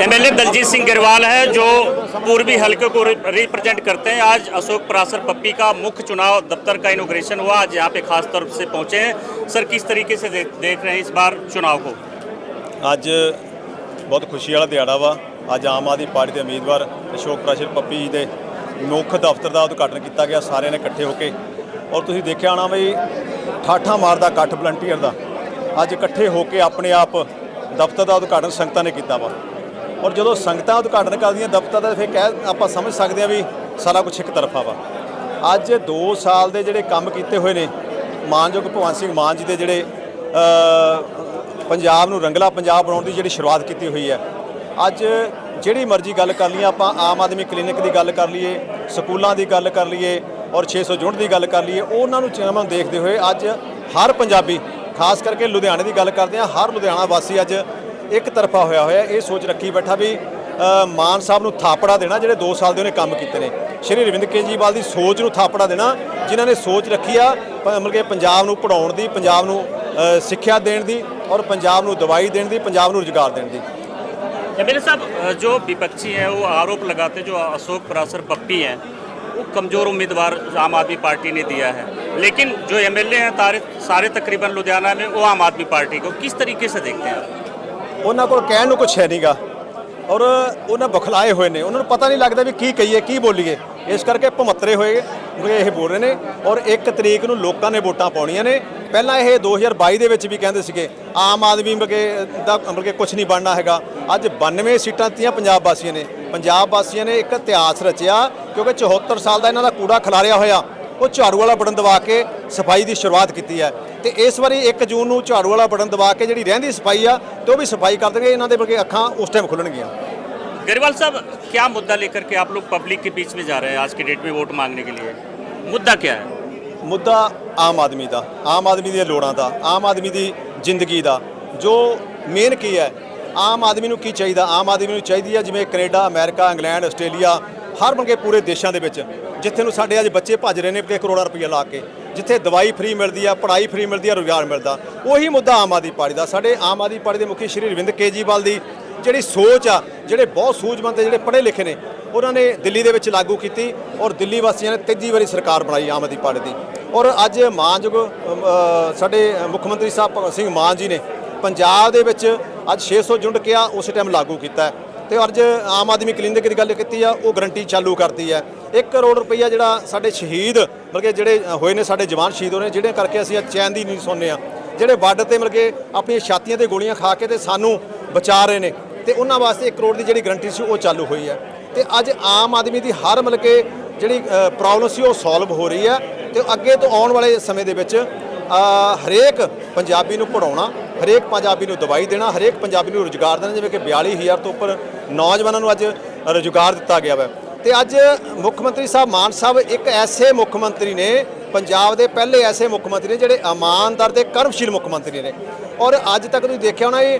MLA Daljit Singh Grewal है जो पूर्वी हलके को रिप्रेजेंट करते हैं आज अशोक परासर पप्पी का मुख्य चुनाव दफ्तर का इनोग्रेशन हुआ आज यहाँ पे खास तौर से पहुंचे हैं सर किस तरीके से देख, देख रहे हैं इस बार चुनाव को ਅੱਜ ਬਹੁਤ ਖੁਸ਼ੀ ਵਾਲਾ ਦਿਹਾੜਾ ਵਾ ਅੱਜ ਆਮ ਆਦਮੀ ਪਾਰਟੀ ਦੇ ਉਮੀਦਵਾਰ ਅਸ਼ੋਕ ਪ੍ਰਾਸ਼ਰ ਪੱਪੀ ਜੀ ਦੇ ਮੁੱਖ ਦਫ਼ਤਰ ਦਾ ਉਦਘਾਟਨ ਕੀਤਾ ਗਿਆ ਸਾਰਿਆਂ ਨੇ ਇਕੱਠੇ ਹੋ ਕੇ ਔਰ ਤੁਸੀਂ ਦੇਖਿਆ ਹੋਣਾ ਵੀ ਠਾਠਾ ਮਾਰਦਾ ਇਕੱਠ ਵਲੰਟੀਅਰ ਦਾ ਅੱਜ ਇਕੱਠੇ ਹੋ ਕੇ ਆਪਣੇ ਆਪ ਦਫ਼ਤਰ ਦਾ ਉਦਘਾਟਨ ਸੰਗਤਾਂ ਨੇ ਕੀਤਾ ਵਾ ਔਰ ਜਦੋਂ ਸੰਗਤਾਂ ਉਦਘਾਟਨ ਕਰਦੀਆਂ ਦਫ਼ਤਰ ਦਾ ਫਿਰ ਕਹਿ ਆਪਾਂ ਸਮਝ ਸਕਦੇ ਆ ਵੀ ਸਾਰਾ ਕੁਝ ਇੱਕ ਤਰਫਾ ਵਾ। ਅੱਜ 2 ਸਾਲ ਦੇ ਜਿਹੜੇ ਕੰਮ ਕੀਤੇ ਹੋਏ ਨੇ, ਮਾਨਯੋਗ ਭਗਵੰਤ ਸਿੰਘ ਮਾਨ ਜੀ ਦੇ ਜਿਹੜੇ ਪੰਜਾਬ ਨੂੰ ਰੰਗਲਾ ਪੰਜਾਬ ਬਣਾਉਣ ਦੀ ਜਿਹੜੀ ਸ਼ੁਰੂਆਤ ਕੀਤੀ ਹੋਈ ਹੈ। ਅੱਜ ਜਿਹੜੀ ਮਰਜ਼ੀ ਗੱਲ ਕਰ ਲਈਏ, ਆਪਾਂ ਆਮ ਆਦਮੀ ਕਲੀਨਿਕ ਦੀ ਗੱਲ ਕਰ ਲਈਏ, ਸਕੂਲਾਂ ਦੀ ਗੱਲ ਕਰ ਲਈਏ ਔਰ 600 ਯੂਨਿਟ ਦੀ ਗੱਲ ਕਰ ਲਈਏ, ਉਹਨਾਂ ਨੂੰ ਚਿਹਨਾਂ ਦੇਖਦੇ ਹੋਏ ਅੱਜ ਹਰ ਪੰਜਾਬੀ, ਖਾਸ ਕਰਕੇ ਲੁਧਿਆਣੇ ਦੀ ਗੱਲ ਕਰਦੇ ਆ ਹਰ ਲੁਧਿਆਣਾ ਵਾਸੀ ਅੱਜ ਇੱਕ ਤਰਫਾ ਹੋਇਆ ਹੋਇਆ ਇਹ ਸੋਚ ਰੱਖੀ ਬੈਠਾ ਵੀ ਅ, ਮਾਨ ਸਾਹਿਬ ਨੂੰ ਥਾਪੜਾ ਦੇਣਾ ਜਿਹੜੇ 2 ਸਾਲ ਦੇ ਉਹਨੇ ਕੰਮ ਕੀਤੇ ਨੇ ਸ਼੍ਰੀ ਅਰਵਿੰਦ ਕੇਜਰੀਵਾਲ ਦੀ ਸੋਚ ਨੂੰ ਥਾਪੜਾ ਦੇਣਾ ਜਿਨ੍ਹਾਂ ਨੇ ਸੋਚ ਰੱਖੀ ਆ ਪ- ਮਤਲਬ ਕਿ ਪੰਜਾਬ ਨੂੰ ਪੜਾਉਣ ਦੀ ਪੰਜਾਬ ਨੂੰ ਅ, ਸਿੱਖਿਆ ਦੇਣ ਦੀ ਔਰ ਪੰਜਾਬ ਨੂੰ ਦਵਾਈ ਦੇਣ ਦੀ ਪੰਜਾਬ ਨੂੰ ਰੁਜ਼ਗਾਰ ਦੇਣ ਦੀ एमएलए साहब जो विपक्षी हैं वो आरोप लगाते जो अशोक परासर पप्पी हैं वो कमज़ोर उम्मीदवार आम आदमी पार्टी ने दिया है लेकिन जो एमएलए हैं तारे सारे तकरीबन लुधियाना में वो आम आदमी पार्टी को किस तरीके से देखते हैं आप ਉਹਨਾਂ ਕੋਲ ਕਹਿਣ ਨੂੰ ਕੁਝ ਹੈ ਨਹੀਂਗਾ ਔਰ ਉਹਨਾਂ ਬਖਲਾਏ ਹੋਏ ਨੇ। ਉਹਨਾਂ ਨੂੰ ਪਤਾ ਨਹੀਂ ਲੱਗਦਾ ਵੀ ਕੀ ਕਹੀਏ, ਕੀ ਬੋਲੀਏ। ਇਸ ਕਰਕੇ ਭਮੱਤਰੇ ਹੋਏ ਵੀ ਇਹ ਬੋਲ ਰਹੇ ਨੇ। ਔਰ 1 ਤਰੀਕ ਨੂੰ ਲੋਕਾਂ ਨੇ ਵੋਟਾਂ ਪਾਉਣੀਆਂ ਨੇ। ਪਹਿਲਾਂ ਇਹ 2022 ਦੇ ਵਿੱਚ ਵੀ ਕਹਿੰਦੇ ਸੀਗੇ, ਆਮ ਆਦਮੀ ਮਗੇ ਦਾ ਮਤਲਬ ਕਿ ਕੁਝ ਨਹੀਂ ਬਣਨਾ ਹੈਗਾ। ਅੱਜ 92 ਸੀਟਾਂ ਦਿੱਤੀਆਂ ਪੰਜਾਬ ਵਾਸੀਆਂ ਨੇ। ਪੰਜਾਬ ਵਾਸੀਆਂ ਨੇ ਇੱਕ ਇਤਿਹਾਸ ਰਚਿਆ, ਕਿਉਂਕਿ 74 ਸਾਲ ਦਾ ਇਹਨਾਂ ਦਾ ਕੂੜਾ ਖਿਲਾਰਿਆ ਹੋਇਆ। ਉਹ ਝਾੜੂ ਵਾਲਾ ਬਟਨ ਦਬਾ ਕੇ ਸਫਾਈ ਦੀ ਸ਼ੁਰੂਆਤ ਕੀਤੀ ਹੈ ਤੇ ਇਸ ਵਾਰੀ 1 ਜੂਨ ਨੂੰ ਝਾੜੂ ਵਾਲਾ ਬਟਨ ਦਬਾ ਕੇ ਜਿਹੜੀ ਰਹਿੰਦੀ ਸਫਾਈ ਆ ਤੇ ਉਹ ਵੀ ਸਫਾਈ ਕਰ ਦੇਣਗੇ ਇਹਨਾਂ ਦੇ ਬਲਕਿ ਅੱਖਾਂ ਉਸ ਟਾਈਮ ਖੁੱਲਣਗੀਆਂ गरीवाल साहब क्या मुद्दा लेकर के आप लोग पब्लिक के बीच में जा रहे हैं आज के डेट में वोट मांगने के लिए मुद्दा क्या है ਮੁੱਦਾ ਆਮ ਆਦਮੀ ਦਾ ਆਮ ਆਦਮੀ ਦੀਆਂ ਲੋੜਾਂ ਦਾ ਆਮ ਆਦਮੀ ਦੀ ਜ਼ਿੰਦਗੀ ਦਾ ਜੋ ਮੇਨ ਕੀ ਹੈ ਆਮ ਆਦਮੀ ਨੂੰ ਕੀ ਚਾਹੀਦਾ ਆਮ ਆਦਮੀ ਨੂੰ ਚਾਹੀਦੀ ਹੈ ਜਿਵੇਂ ਕੈਨੇਡਾ ਅਮਰੀਕਾ ਇੰਗਲੈਂਡ ਆਸਟ੍ਰੇਲੀਆ ਹਰ ਬੰਕੇ ਪੂਰੇ ਦੇਸ਼ਾਂ ਦੇ ਵਿੱਚ, ਜਿੱਥੇ ਨੂੰ ਸਾਡੇ ਅੱਜ ਬੱਚੇ ਭੱਜ ਰਹੇ ਨੇ ਕਿ ਕਰੋੜਾਂ ਰੁਪਈਆ ਲਾ ਕੇ, ਜਿੱਥੇ ਦਵਾਈ ਫ੍ਰੀ ਮਿਲਦੀ ਆ, ਪੜ੍ਹਾਈ ਫ੍ਰੀ ਮਿਲਦੀ ਆ, ਰੁਜ਼ਗਾਰ ਮਿਲਦਾ। ਉਹੀ ਮੁੱਦਾ ਆਮ ਆਦਮੀ ਪਾਰਟੀ ਦਾ। ਸਾਡੇ ਆਮ ਆਦਮੀ ਪਾਰਟੀ ਦੇ ਮੁਖੀ ਸ਼੍ਰੀ ਅਰਵਿੰਦ ਕੇਜਰੀਵਾਲ ਦੀ ਜਿਹੜੀ ਸੋਚ ਆ, ਜਿਹੜੇ ਬਹੁਤ ਸੂਝਵਾਨ ਤੇ ਜਿਹੜੇ ਪੜ੍ਹੇ ਲਿਖੇ ਨੇ, ਉਹਨਾਂ ਨੇ ਦਿੱਲੀ ਦੇ ਵਿੱਚ ਲਾਗੂ ਕੀਤੀ ਔਰ ਦਿੱਲੀ ਵਾਸੀਆਂ ਨੇ ਤੀਜੀ ਵਾਰੀ ਸਰਕਾਰ ਬਣਾਈ ਆਮ ਆਦਮੀ ਪਾਰਟੀ ਦੀ। ਔਰ ਅੱਜ ਮਾਨਯੋਗ ਸਾਡੇ ਮੁੱਖ ਮੰਤਰੀ ਸਾਹਿਬ ਭਗਤ ਸਿੰਘ ਮਾਨ ਜੀ ਨੇ ਪੰਜਾਬ ਦੇ ਵਿੱਚ ਅੱਜ 600 ਯੂਨਿਟ ਕਿਹਾ, ਉਸ ਟਾਈਮ ਲਾਗੂ ਕੀਤਾ ਹੈ। ਤੇ ਅੱਜ ਆਮ ਆਦਮੀ ਕਲੀਨਿਕ ਦੀ ਗੱਲ ਕੀਤੀ ਆ, ਉਹ ਗਰੰਟੀ ਚਾਲੂ ਕਰਤੀ ਹੈ। 1 ਕਰੋੜ ਰੁਪਈਆ ਜਿਹੜਾ ਸਾਡੇ ਸ਼ਹੀਦ ਬਲਕਿ ਜਿਹੜੇ ਹੋਏ ਨੇ, ਸਾਡੇ ਜਵਾਨ ਸ਼ਹੀਦ ਹੋਏ ਨੇ ਜਿਹੜੇ ਕਰਕੇ ਅਸੀਂ ਅੱਜ ਚੈਨ ਦੀ ਨਹੀਂ ਸੌਂਦੇ ਆ ਜਿਹੜੇ ਬਾਰਡਰ ਤੇ ਮਿਲ ਕੇ ਆਪਣੀਆਂ ਛਾਤੀਆਂ ਤੇ ਗੋਲੀਆਂ ਖਾ ਕੇ ਤੇ ਸਾਨੂੰ ਬਚਾ ਰਹੇ ਨੇ, ਤੇ ਉਹਨਾਂ ਵਾਸਤੇ 1 ਕਰੋੜ ਦੀ ਜਿਹੜੀ ਗਰੰਟੀ ਸੀ, ਉਹ ਚਾਲੂ ਹੋਈ ਹੈ। ਤੇ ਅੱਜ ਆਮ ਆਦਮੀ ਦੀ ਹਰ ਮਤਲਬ ਕਿ ਜਿਹੜੀ ਪ੍ਰੋਬਲਮ ਸੀ, ਉਹ ਸੋਲਵ ਹੋ ਰਹੀ ਹੈ। ਤੇ ਅੱਗੇ ਤੋਂ ਆਉਣ ਵਾਲੇ ਸਮੇਂ ਦੇ ਵਿੱਚ ਹਰੇਕ ਪੰਜਾਬੀ ਨੂੰ ਪੜਾਉਣਾ ਹਰੇਕ ਪੰਜਾਬੀ ਨੂੰ ਦਵਾਈ ਦੇਣਾ, ਹਰੇਕ ਪੰਜਾਬੀ ਨੂੰ ਰੁਜ਼ਗਾਰ ਦੇਣਾ, ਜਿਵੇਂ ਕਿ 42000 ਤੋਂ ਉੱਪਰ ਨੌਜਵਾਨਾਂ ਨੂੰ ਅੱਜ ਰੁਜ਼ਗਾਰ ਦਿੱਤਾ ਗਿਆ ਵਾ। ਤੇ ਅੱਜ ਮੁੱਖ ਮੰਤਰੀ ਸਾਹਿਬ, ਮਾਨ ਸਾਹਿਬ, ਇੱਕ ਐਸੇ ਮੁੱਖ ਮੰਤਰੀ ਨੇ, ਪੰਜਾਬ ਦੇ ਪਹਿਲੇ ਐਸੇ ਮੁੱਖ ਮੰਤਰੀ ਨੇ, ਜਿਹੜੇ ਇਮਾਨਦਾਰ ਤੇ ਕਰਮਸ਼ੀਲ ਮੁੱਖ ਮੰਤਰੀ ਨੇ। ਔਰ ਅੱਜ ਤੱਕ ਤੁਸੀਂ ਦੇਖਿਆ ਹੋਣਾ ਇਹ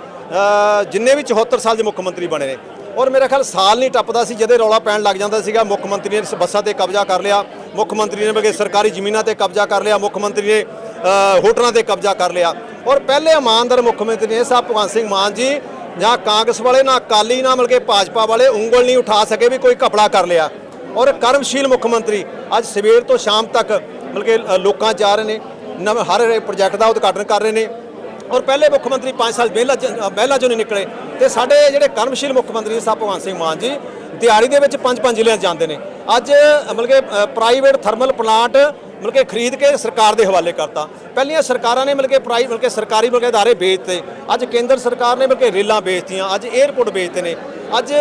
ਜਿੰਨੇ ਵੀ 74 ਸਾਲ ਦੇ ਮੁੱਖ ਮੰਤਰੀ ਬਣੇ ਨੇ। ਔਰ ਮੇਰਾ ਖਿਆਲ ਸਾਲ ਨਹੀਂ ਟੱਪਦਾ ਸੀ ਜਦੇ ਰੌਲਾ ਪੈਣ ਲੱਗ ਜਾਂਦਾ ਸੀਗਾ, ਮੁੱਖ ਮੰਤਰੀ ਨੇ ਬੱਸਾਂ ਤੇ ਕਬਜ਼ਾ ਕਰ ਲਿਆ। ਮੁੱਖ ਮੰਤਰੀ ਨੇ ਬਗੇ ਸਰਕਾਰੀ ਜ਼ਮੀਨਾਂ ਤੇ ਕਬਜ਼ਾ ਕਰ ਲਿਆ, ਮੁੱਖ ਮੰਤਰੀ ਨੇ ਹੋਟਲਾਂ ਤੇ ਕਬਜ਼ਾ ਕਰ ਲਿਆ। ਔਰ ਪਹਿਲੇ ਇਮਾਨਦਾਰ ਮੁੱਖ ਮੰਤਰੀ ਨੇ ਸਾਹਿਬ ਭਗਵੰਤ ਸਿੰਘ ਮਾਨ ਜੀ, ਜਾਂ ਕਾਂਗਰਸ ਵਾਲੇ, ਨਾ ਅਕਾਲੀ, ਨਾ ਮਿਲ ਕੇ ਭਾਜਪਾ ਵਾਲੇ, ਉਂਗਲ ਨਹੀਂ ਉਠਾ ਸਕੇ ਵੀ ਕੋਈ ਘਪਲਾ ਕਰ ਲਿਆ। ਔਰ ਕਰਮਸ਼ੀਲ ਮੁੱਖ ਮੰਤਰੀ, ਅੱਜ ਸਵੇਰ ਤੋਂ ਸ਼ਾਮ ਤੱਕ ਮਿਲ ਕੇ ਲੋਕਾਂ 'ਚ ਆ ਰਹੇ ਨੇ, ਨਵੇਂ, ਹਰ ਪ੍ਰੋਜੈਕਟ ਦਾ ਉਦਘਾਟਨ ਕਰ ਰਹੇ ਨੇ। ਔਰ ਪਹਿਲੇ ਮੁੱਖ ਮੰਤਰੀ 5 ਸਾਲ ਪਹਿਲਾਂ ਚ- ਪਹਿਲਾਂ ਚੋਂ ਨਹੀਂ ਨਿਕਲੇ, ਤੇ ਸਾਡੇ ਜਿਹੜੇ ਕਰਮਸ਼ੀਲ ਮੁੱਖ ਮੰਤਰੀ ਸਾਹਿਬ ਭਗਵੰਤ ਸਿੰਘ ਮਾਨ ਜੀ, ਦਿਹਾੜੀ ਦੇ ਵਿੱਚ ਪੰਜ ਪੰਜ ਜ਼ਿਲ੍ਹਿਆਂ 'ਚ ਜਾਂਦੇ ਨੇ। ਅੱਜ ਮਤਲਬ ਕਿ ਪ੍ਰਾਈਵੇਟ ਥਰਮਲ ਪਲਾਂਟ ਮਤਲਬ ਕਿ ਖਰੀਦ ਕੇ ਸਰਕਾਰ ਦੇ ਹਵਾਲੇ ਕਰਤਾ। ਪਹਿਲੀਆਂ ਸਰਕਾਰਾਂ ਨੇ ਮਤਲਬ ਕਿ ਪ੍ਰਾਈ, ਮਤਲਬ ਕਿ ਸਰਕਾਰੀ ਮਤਲਬ ਕਿ ਅਦਾਰੇ ਵੇਚਤੇ। ਅੱਜ ਕੇਂਦਰ ਸਰਕਾਰ ਨੇ ਮਤਲਬ ਕਿ ਰੇਲਾਂ ਵੇਚਤੀਆਂ, ਅੱਜ 에ਅਰਪੋਰਟ ਵੇਚਤੇ ਨੇ। ਅੱਜ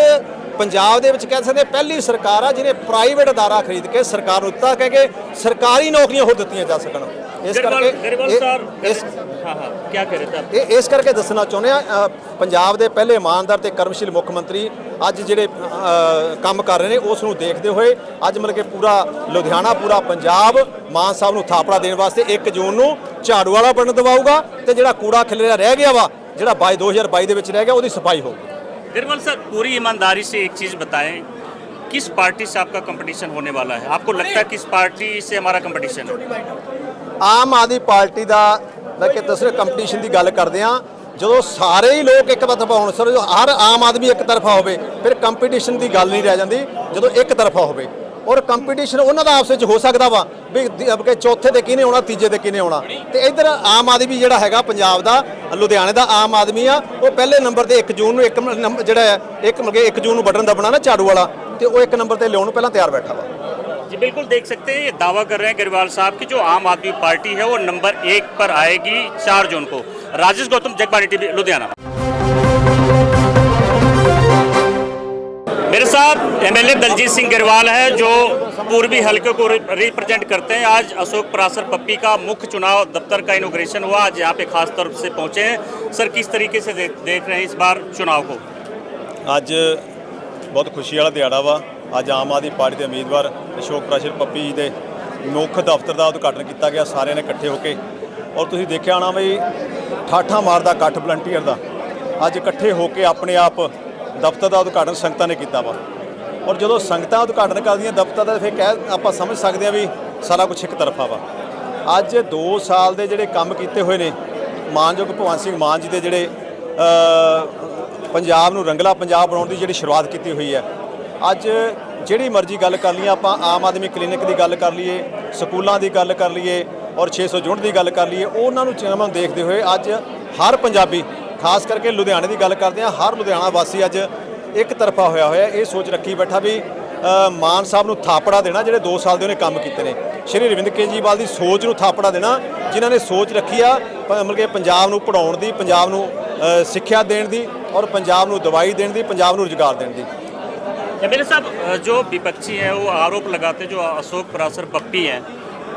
ਪੰਜਾਬ ਦੇ ਵਿੱਚ ਕਹਿ ਸਕਦੇ ਪਹਿਲੀ ਸਰਕਾਰ ਆ ਜਿਹਨੇ ਪ੍ਰਾਈਵੇਟ ਅਦਾਰਾ ਖਰੀਦ ਕੇ ਸਰਕਾਰ ਨੂੰ ਦਿੱਤਾ ਕਹਿ ਕੇ ਸਰਕਾਰੀ ਨੌਕਰੀਆਂ ਹੋਰ ਦਿੱਤੀਆਂ ਜਾ ਸਕਣ। ਇਸ गरीवाल ਕਰਕੇ गरीवाल ਇਹ- सर ਇਸ हाँ हाँ क्या कह रहे थे आप ਇਹ ਇਸ ਕਰਕੇ ਦੱਸਣਾ ਚਾਹੁੰਦੇ ਆ ਅ, ਪੰਜਾਬ ਦੇ ਪਹਿਲੇ ਇਮਾਨਦਾਰ ਤੇ ਕਰਮਸ਼ੀਲ ਮੁੱਖ ਮੰਤਰੀ ਅੱਜ ਜਿਹੜੇ ਅ, ਕੰਮ ਕਰ ਰਹੇ ਨੇ ਉਸ ਨੂੰ ਦੇਖਦੇ ਹੋਏ ਅੱਜ ਮਤਲਬ ਕਿ ਪੂਰਾ ਲੁਧਿਆਣਾ ਪੂਰਾ ਪੰਜਾਬ ਮਾਨ ਸਾਹਿਬ ਨੂੰ ਥਾਪੜਾ ਦੇਣ ਵਾਸਤੇ 1 ਜੂਨ ਨੂੰ ਝਾੜੂ ਵਾਲਾ ਬਟਨ ਦਬਾਊਗਾ ਤੇ ਜਿਹੜਾ ਕੂੜਾ ਖਿਲਰਿਆ ਰਹਿ ਗਿਆ ਵਾ ਜਿਹੜਾ 22 2022 ਦੇ ਵਿੱਚ ਰਹਿ ਗਿਆ ਉਹਦੀ ਸਫਾਈ ਹੋਊਗੀ गिरवल सर पूरी ईमानदारी से एक चीज़ बताएं किस पार्टी से आपका कंपटीशन होने वाला है आपको लगता है किस पार्टी से हमारा कंपटीशन है ਆਮ ਆਦਮੀ ਪਾਰਟੀ ਦਾ, ਮੈਂ ਕਿ ਦਸਰੇ ਕੰਪੀਟੀਸ਼ਨ ਦੀ ਗੱਲ ਕਰਦੇ ਆ ਜਦੋਂ ਸਾਰੇ ਹੀ ਲੋਕ ਇੱਕ ਤਰਫਾ ਹੋਣ, ਸਰ ਹਰ ਆਮ ਆਦਮੀ ਇੱਕ ਤਰਫਾ ਹੋਵੇ, ਫਿਰ ਕੰਪੀਟੀਸ਼ਨ ਦੀ ਗੱਲ ਨਹੀਂ ਰਹਿ ਜਾਂਦੀ, ਜਦੋਂ ਇੱਕ ਤਰਫਾ ਹੋਵੇ। ਔਰ ਕੰਪੀਟੀਸ਼ਨ ਉਹਨਾਂ ਦਾ ਆਪਸ ਵਿੱਚ ਹੋ ਸਕਦਾ ਵਾ, ਵੀ ਕਿ ਚੌਥੇ ਤੇ ਕਿਹਨੇ ਆਉਣਾ, ਤੀਜੇ ਤੇ ਕਿਹਨੇ ਆਉਣਾ। ਤੇ ਇਧਰ ਆਮ ਆਦਮੀ ਜਿਹੜਾ ਹੈਗਾ, ਪੰਜਾਬ ਦਾ, ਲੁਧਿਆਣੇ ਦਾ ਆਮ ਆਦਮੀ ਆ, ਉਹ ਪਹਿਲੇ ਨੰਬਰ ਤੇ 1 ਜੂਨ ਨੂੰ ਇੱਕ ਨੰਬਰ ਜਿਹੜਾ ਹੈ, ਇੱਕ ਮਗੇ 1 ਜੂਨ ਨੂੰ ਬਟਨ ਦਬਣਾ ਨਾ, ਝਾੜੂ ਵਾਲਾ, ਤੇ ਉਹ ਇੱਕ ਨੰਬਰ ਤੇ ਲਿਆਉਣ ਨੂੰ ਪਹਿਲਾਂ ਤਿਆਰ ਬੈਠਾ ਵਾ। जी बिल्कुल देख सकते हैं ये दावा कर रहे हैं गिरवाल साहब कि जो आम आदमी पार्टी है वो नंबर एक पर आएगी चार जून को राजेश गौतम जगबानी टीवी लुधियाना मेरे साथ एमएलए दलजीत सिंह गिरवाल है जो पूर्वी हलके को रि- रिप्रेजेंट करते हैं आज अशोक परासर पप्पी का मुख्य चुनाव दफ्तर का इनोग्रेशन हुआ आज यहाँ पे खास तौर से पहुंचे हैं सर किस तरीके से दे, देख रहे हैं इस बार चुनाव को ਅੱਜ ਬਹੁਤ ਖੁਸ਼ੀ ਵਾਲਾ ਦਿਹਾੜਾ ਵਾ ਅੱਜ ਆਮ ਆਦਮੀ ਪਾਰਟੀ ਦੇ ਉਮੀਦਵਾਰ ਅਸ਼ੋਕ ਪ੍ਰਾਸ਼ਰ ਪੱਪੀ ਜੀ ਦੇ ਮੁੱਖ ਦਫ਼ਤਰ ਦਾ ਉਦਘਾਟਨ ਕੀਤਾ ਗਿਆ। ਸਾਰਿਆਂ ਨੇ ਇਕੱਠੇ ਹੋ ਕੇ ਔਰ ਤੁਸੀਂ ਦੇਖਿਆ ਹੋਣਾ ਵੀ ਠਾਠਾ ਮਾਰਦਾ, ਇਕੱਠ ਵਲੰਟੀਅਰ ਦਾ। ਅੱਜ ਇਕੱਠੇ ਹੋ ਕੇ ਆਪਣੇ ਆਪ ਦਫ਼ਤਰ ਦਾ ਉਦਘਾਟਨ ਸੰਗਤਾਂ ਨੇ ਕੀਤਾ ਵਾ। ਔਰ ਜਦੋਂ ਸੰਗਤਾਂ ਉਦਘਾਟਨ ਕਰਦੀਆਂ ਦਫ਼ਤਰ ਦਾ ਫਿਰ ਕਹਿ ਆਪਾਂ ਸਮਝ ਸਕਦੇ ਹਾਂ ਵੀ ਸਾਰਾ ਕੁਝ ਇੱਕ ਤਰਫਾ ਵਾ। ਅੱਜ 2 ਸਾਲ ਦੇ ਜਿਹੜੇ ਕੰਮ ਕੀਤੇ ਹੋਏ ਨੇ, ਮਾਨਯੋਗ ਭਗਵੰਤ ਸਿੰਘ ਮਾਨ ਜੀ ਦੇ ਜਿਹੜੇ ਪੰਜਾਬ ਨੂੰ ਰੰਗਲਾ ਪੰਜਾਬ ਬਣਾਉਣ ਦੀ ਜਿਹੜੀ ਸ਼ੁਰੂਆਤ ਕੀਤੀ ਹੋਈ ਹੈ ਅੱਜ ਜਿਹੜੀ ਮਰਜ਼ੀ ਗੱਲ ਕਰ ਲਈਏ, ਆਪਾਂ ਆਮ ਆਦਮੀ ਕਲੀਨਿਕ ਦੀ ਗੱਲ ਕਰ ਲਈਏ, ਸਕੂਲਾਂ ਦੀ ਗੱਲ ਕਰ ਲਈਏ ਔਰ 600 ਯੂਨਿਟ ਦੀ ਗੱਲ ਕਰ ਲਈਏ, ਉਹਨਾਂ ਨੂੰ ਚਿਹਨਾਂ ਨੂੰ ਦੇਖਦੇ ਹੋਏ ਅੱਜ ਹਰ ਪੰਜਾਬੀ, ਖਾਸ ਕਰਕੇ ਲੁਧਿਆਣੇ ਦੀ ਗੱਲ ਕਰਦੇ ਹਾਂ, ਹਰ ਲੁਧਿਆਣਾ ਵਾਸੀ ਅੱਜ ਇੱਕ ਤਰਫਾ ਹੋਇਆ ਹੋਇਆ, ਇਹ ਸੋਚ ਰੱਖੀ ਬੈਠਾ ਵੀ ਮਾਨ ਸਾਹਿਬ ਨੂੰ ਥਾਪੜਾ ਦੇਣਾ ਜਿਹੜੇ 2 ਸਾਲ ਦੇ ਉਹਨੇ ਕੰਮ ਕੀਤੇ ਨੇ। ਸ਼੍ਰੀ ਅਰਵਿੰਦ ਕੇਜਰੀਵਾਲ ਦੀ ਸੋਚ ਨੂੰ ਥਾਪੜਾ ਦੇਣਾ, ਜਿਨ੍ਹਾਂ ਨੇ ਸੋਚ ਰੱਖੀ ਆ ਮਤਲਬ ਕਿ ਪੰਜਾਬ ਨੂੰ ਪੜਾਉਣ ਦੀ, ਪੰਜਾਬ ਨੂੰ ਸਿੱਖਿਆ ਦੇਣ ਦੀ ਔਰ ਪੰਜਾਬ ਨੂੰ ਦਵਾਈ ਦੇਣ ਦੀ, ਪੰਜਾਬ ਨੂੰ ਰੁਜ਼ਗਾਰ ਦੇਣ ਦੀ। एमएलए साहब अ, जो विपक्षी हैं वो आरोप लगाते जो अशोक परासर पप्पी हैं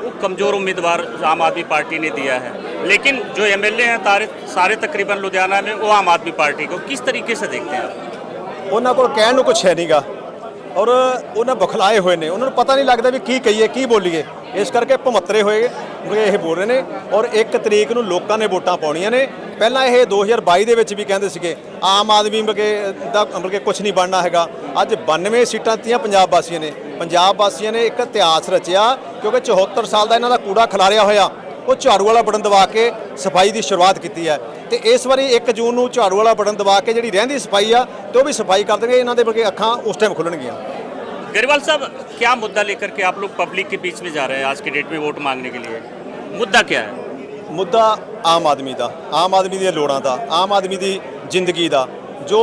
वो कमज़ोर उम्मीदवार आम आदमी पार्टी ने दिया है लेकिन जो एमएलए हैं तारे सारे तकरीबन लुधियाना में वो आम आदमी पार्टी को किस तरीके से देखते हैं आप ਉਹਨਾਂ ਕੋਲ ਕਹਿਣ ਨੂੰ ਕੁਛ ਹੈ ਨਹੀਂਗਾ ਔਰ ਉਹਨਾਂ ਬਖਲਾਏ ਹੋਏ ਨੇ ਉਹਨਾਂ ਨੂੰ ਪਤਾ ਨਹੀਂ ਲੱਗਦਾ ਵੀ ਕੀ ਕਹੀਏ ਕੀ ਬੋਲੀਏ ਇਸ ਕਰਕੇ ਭਮੱਤਰੇ ਹੋਏ ਇਹ ਬੋਲ ਰਹੇ ਨੇ ਔਰ 1 ਤਰੀਕ ਨੂੰ ਲੋਕਾਂ ਨੇ ਵੋਟਾਂ ਪਾਉਣੀਆਂ ਨੇ। ਪਹਿਲਾਂ ਇਹ 2022 ਦੇ ਵਿੱਚ ਵੀ ਕਹਿੰਦੇ ਸੀਗੇ, ਆਮ ਆਦਮੀ ਮਗੇ ਦਾ ਮਗੇ ਕੁਝ ਨਹੀਂ ਬਣਨਾ ਹੈਗਾ। ਅੱਜ 92 ਸੀਟਾਂ ਦਿੱਤੀਆਂ ਪੰਜਾਬ ਵਾਸੀਆਂ ਨੇ। ਪੰਜਾਬ ਵਾਸੀਆਂ ਨੇ ਇੱਕ ਇਤਿਹਾਸ ਰਚਿਆ, ਕਿਉਂਕਿ 74 ਸਾਲ ਦਾ ਇਹਨਾਂ ਦਾ ਕੂੜਾ ਖਿਲਾਰਿਆ ਹੋਇਆ। ਉਹ ਝਾੜੂ ਵਾਲਾ ਬਟਨ ਦਬਾ ਕੇ ਸਫ਼ਾਈ ਦੀ ਸ਼ੁਰੂਆਤ ਕੀਤੀ ਹੈ। ਤੇ ਇਸ ਵਾਰੀ 1 ਜੂਨ ਨੂੰ ਝਾੜੂ ਵਾਲਾ ਬਟਨ ਦਬਾ ਕੇ ਜਿਹੜੀ ਰਹਿੰਦੀ ਸਫ਼ਾਈ ਆ, ਤੇ ਉਹ ਵੀ ਸਫ਼ਾਈ ਕਰ ਦੇਣਗੇ। ਇਹਨਾਂ ਦੇ ਬਲਕਿ ਅੱਖਾਂ ਉਸ ਟਾਈਮ ਖੁੱਲਣਗੀਆਂ। गरीवाल साहब क्या मुद्दा लेकर के आप लोग पब्लिक के बीच में जा रहे हैं आज के डेट में वोट मांगने के लिए मुद्दा क्या है ਮੁੱਦਾ ਆਮ ਆਦਮੀ ਦਾ ਆਮ ਆਦਮੀ ਦੀਆਂ ਲੋੜਾਂ ਦਾ ਆਮ ਆਦਮੀ ਦੀ ਜ਼ਿੰਦਗੀ ਦਾ ਜੋ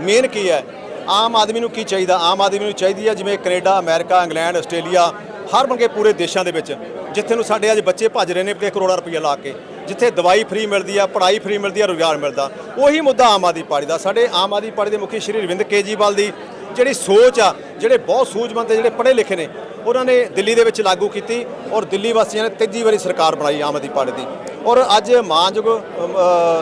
ਮੇਨ ਕੀ ਹੈ ਆਮ ਆਦਮੀ ਨੂੰ ਕੀ ਚਾਹੀਦਾ ਆਮ ਆਦਮੀ ਨੂੰ ਚਾਹੀਦੀ ਹੈ ਜਿਵੇਂ ਕੈਨੇਡਾ ਅਮਰੀਕਾ ਇੰਗਲੈਂਡ ਆਸਟ੍ਰੇਲੀਆ ਹਰ ਬੰਗੇ ਪੂਰੇ ਦੇਸ਼ਾਂ ਦੇ ਵਿੱਚ ਜਿੱਥੇ ਨੂੰ ਸਾਡੇ ਅੱਜ ਬੱਚੇ ਭੱਜ ਰਹੇ ਨੇ ਕਿ ਕਰੋੜਾਂ ਰੁਪਈਆ ਲਾ ਕੇ ਜਿੱਥੇ ਦਵਾਈ ਫ੍ਰੀ ਮਿਲਦੀ ਆ ਪੜ੍ਹਾਈ ਫ੍ਰੀ ਮਿਲਦੀ ਆ ਰੁਜ਼ਗਾਰ ਮਿਲਦਾ ਉਹੀ ਮੁੱਦਾ ਆਮ ਆਦਮੀ ਪਾਰਟੀ ਦਾ ਸਾਡੇ ਆਮ ਆਦਮੀ ਪਾਰਟੀ ਦੇ ਮੁਖੀ ਸ਼੍ਰੀ ਅਰਵਿੰਦ ਕੇਜਰੀਵਾਲ ਦੀ ਜਿਹੜੀ ਸੋਚ ਆ ਜਿਹੜੇ ਬਹੁਤ ਸੂਝਵਾਨ ਤੇ ਜਿਹੜੇ ਪੜ੍ਹੇ ਲਿਖੇ ਨੇ, ਉਹਨਾਂ ਨੇ ਦਿੱਲੀ ਦੇ ਵਿੱਚ ਲਾਗੂ ਕੀਤੀ ਔਰ ਦਿੱਲੀ ਵਾਸੀਆਂ ਨੇ ਤੀਜੀ ਵਾਰੀ ਸਰਕਾਰ ਬਣਾਈ ਆਮ ਆਦਮੀ ਪਾਰਟੀ ਦੀ। ਔਰ ਅੱਜ ਮਾਨਯੋਗ